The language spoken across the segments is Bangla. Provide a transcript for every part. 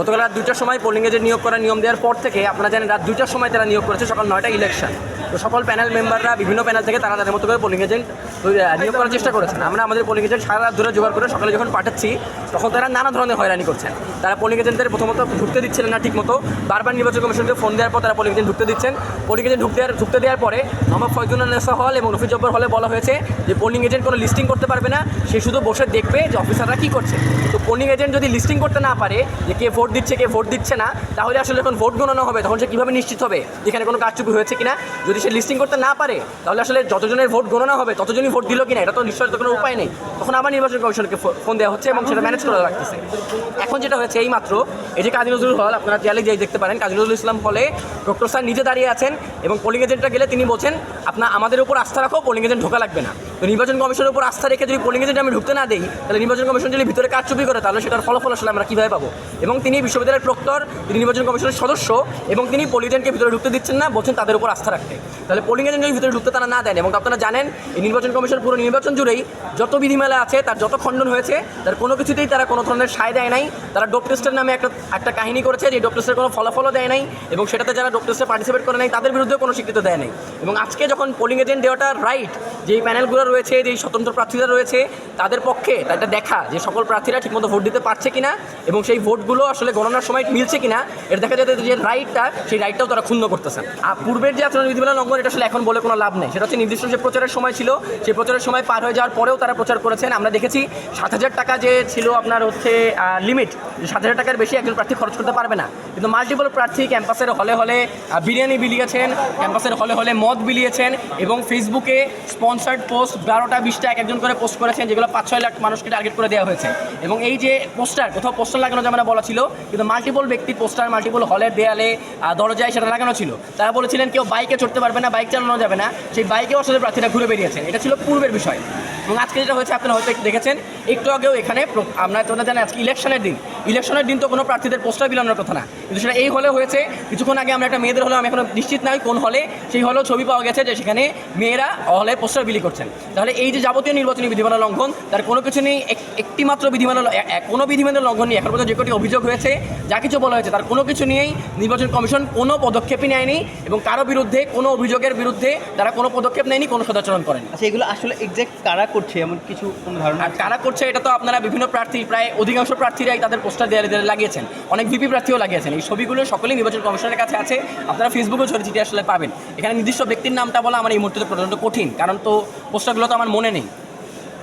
গতকাল রাত দুইটার সময় পোলিং এজেন্ট নিয়োগ করার নিয়ম দেওয়ার পর থেকে, আপনারা জানেন রাত দুইটার সময় তারা নিয়োগ করেছে সকাল নয়টা ইলেকশন তো সকল প্যানেল মেম্বাররা বিভিন্ন প্যানেল থেকে তারা তাদের মতো করে পোলিং এজেন্ট নিয়োগ করার চেষ্টা করেছেন। আমরা আমাদের পোলিং এজেন্ট সারা রাত ধরে জোগাড় করে সকালে যখন পাঠাচ্ছি, তখন তারা নানা ধরনের হয়রানি করছেন। তারা পোলিং এজেন্টদের প্রথমত ঢুকতে দিচ্ছিলেন না ঠিকমতো। বারবার নির্বাচন কমিশনকে ফোন দেওয়ার পর তারা পোলিং এজেন্ট ঢুকতে দিচ্ছেন। পোলিং এজেন্ট ঢুকতে ঢুকতে দেওয়ার পরে মোহাম্মদ ফয়জুন্নেসা হল এবং রফিক জব্বর হলে বলা হয়েছে যে পোলিং এজেন্ট কোনো লিস্টিং করতে পারবে না, সে শুধু বসে দেখবে যে অফিসাররা কী করছে। তো পোলিং এজেন্ট যদি লিস্টিং করতে না পারে যে কে ভোট দিচ্ছে, কে ভোট দিচ্ছে না, তাহলে আসলে যখন ভোট গণনা হবে, তখন সে কীভাবে নিশ্চিত হবে? যেখানে কোনো কারচুপি হয়েছে কিনা? যদি সে লিস্টিং করতে না পারে, তাহলে আসলে যতজনের ভোট গণনা হবে, ততজনই ভোট দিল কিনা, এটা তো নিশ্চয়ই কোনো উপায় নেই। তখন আবার নির্বাচন কমিশনকে ফোন দেওয়া হচ্ছে এবং সেটা ম্যানেজ করা লাগতেছে। এখন যেটা হয়েছে এই মাত্র এই যে কাজী নজরুল হল, আপনারা দেয়ালে যেই দেখতে পারেন, কাজী নজরুল ইসলাম হলে ডক্টর স্যার নিজে দাঁড়িয়ে আছেন এবং পোলিং এজেন্টরা গেলে তিনি বলছেন আপনার আমাদের উপর আস্থা রাখো পোলিং এজেন্ট ঢোকা লাগবে না। তো নির্বাচন কমিশনের উপর আস্থা রেখে যদি পোলিং এজেন্ট আমি ঢুকতে না দিই, তাহলে নির্বাচন কমিশন যদি ভিতরে কাজ চুপি করে, তাহলে সেটার ফলাফল আসলে আমরা কীভাবে পাবো? এবং তিনি বিশ্ববিদ্যালয়ের প্রক্টর, তিনি নির্বাচন কমিশনের সদস্য, এবং তিনি পোলিং এজেন্টকে ভিতরে ঢুকতে দিচ্ছেন না, বলছেন তাদের উপর আস্থা রাখতে। তাহলে পোলিং এজেন্ট যদি ভিতরে ঢুকতে তারা না দেন, এবং আপনারা জানেন, এই নির্বাচন কমিশন পুরো নির্বাচন জুড়েই যত বিধিমালা আছে, তার যত খণ্ডন হয়েছে, তার কোনো কিছুতেই তারা কোনো ধরনের সায় দেয় নাই। তারা ডোপ টেস্টের নামে একটা একটা কাহিনী করেছে, যে ডোপ টেস্টের কোনো ফলাফলও দেয় নাই, এবং সেটাতে যারা ডোপ টেস্টে পার্টিসিপেট করে নাই, তাদের বিরুদ্ধে কোনো স্বীকৃতি দেয় নাই। এবং আজকে যখন পোলিং এজেন্ট দেওয়াটা রাইট যেই প্যানেলগুলো রয়েছে, যেই স্বতন্ত্র প্রার্থীরা রয়েছে, তাদের পক্ষে এটা দেখা যে সকল প্রার্থীরা ঠিকমতো ভোট দিতে পারছে কিনা এবং সেই ভোটগুলো আসলে গণনার সময় মিলছে কিনা, এটা দেখা যাচ্ছে যে রাইটটা সেই রাইটটাও তারা ক্ষুণ্ণ করতেছেন আর পূর্বের যে আচরণ বিধিমালা লঙ্ঘন, এটা আসলে এখন বলে কোনো লাভ নেই। সেটা হচ্ছে নির্দিষ্ট যে প্রচারের সময় ছিল, সেই প্রচারের সময় পার হয়ে যাওয়ার পরেও তারা প্রচার করেছেন। আমরা দেখেছি সাত হাজার টাকা যে ছিল আপনার হচ্ছে লিমিট সাত হাজার টাকার বেশি একজন প্রার্থী খরচ করতে পারবে না। কিন্তু মাল্টিপল প্রার্থী ক্যাম্পাসের হলে হলে বিরিয়ানি বিলিয়েছেন ক্যাম্পাসের হলে হলে মদ বিলিয়েছেন এবং ফেসবুকে স্পন্সার্ড পোস্ট বারোটা, বিশটা এক একজন করে পোস্ট করেছেন, যেগুলো পাঁচ, ছয় লাখ মানুষকে টার্গেট করে দেওয়া হয়েছে। এবং এই যে পোস্টার কোথাও পোস্টার লাগানো যেমন বলা ছিল, কিন্তু মাল্টিপল ব্যক্তি পোস্টার মাল্টিপল হলের দেয়ালে দরজায় সেটা লাগানো ছিল। তারা বলেছিলেন কেউ বাইকে চড়তে পারবে না বাইক চালানো যাবে না। সেই বাইকেও আসলে প্রার্থীরা ঘুরে বেরিয়েছেন এটা ছিল পূর্বের বিষয়। এবং আজকে যেটা হয়েছে, আপনারা হয়তো দেখেছেন, একটু আগেও এখানে আমরা তোমরা জানেন আজকে ইলেকশনের দিন। ইলেকশনের দিন তো কোনো প্রার্থীদের পোস্টার বিলানোর কথা না। কিন্তু সেটা এই হলে হয়েছে। কিছুক্ষণ আগে আমরা একটা মেয়েদের হলে আমি এখন নিশ্চিত নয় কোন হলে সেই হলেও ছবি পাওয়া গেছে যে সেখানে মেয়েরা হলে পোস্টার বিলি করছেন। তাহলে এই যে যাবতীয় নির্বাচনী বিধিমালা লঙ্ঘন তার কোনো কিছু নেই এক- একটি মাত্র বিধিমালা কোনো বিধিমালা লঙ্ঘন নেই। এখন পর্যন্ত যে কটি অভিযোগ হয়েছে যা কিছু বলা হয়েছে তার কোনো কিছু নিয়েই নির্বাচন কমিশন কোনো পদক্ষেপই নেয়নি এবং কারও বিরুদ্ধে কোনো অভিযোগের বিরুদ্ধে তারা কোনো পদক্ষেপ নেয়নি কোনো সদাচরণ করেনি। আচ্ছা এগুলো আসলে এক্সাক্ট কারা করছে? এমন কিছু কোনো ধারণা আর কারা করছে এটা তো আপনারা বিভিন্ন প্রার্থী প্রায় অধিকাংশ প্রার্থীরাই তাদের পোস্টার দেয়ালে দেয়ালে লাগিয়েছেন। অনেক ভিপি প্রার্থীও লাগিয়েছেন। এই ছবিগুলো সকলেই নির্বাচন কমিশনের কাছে আছে। আপনারা ফেসবুকেও ছড়ি আসলে পাবেন। এখানে নির্দিষ্ট ব্যক্তির নামটা বলা আমার এই মুহূর্তে প্রচণ্ড কঠিন কারণ তো পোস্টারগুলো তো আমার মনে নেই।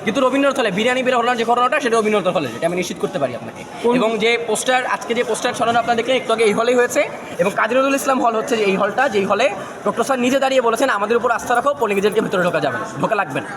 কিন্তু রবীন্দ্রনাথ হলে বিরিয়ানি বের হলো যে ঘটনাটা সেটা রবীন্দ্রনাথ হলে যেটা আমি নিশ্চিত করতে পারি আপনাকে। এবং যে পোস্টার আজকে যে পোস্টার ছড়ানো আপনারা দেখলেন একটু আগে এই হলেই হয়েছে। এবং কাজী নজরুল ইসলাম হল হচ্ছে যে এই হলটা যেই হলে ডক্টর স্যার নিজে দাঁড়িয়ে বলেছেন আমাদের উপর আস্থা রাখো পোলিং এজেন্টকে ভিতরে ঢোকা যাবে না ঢোকা লাগবে না।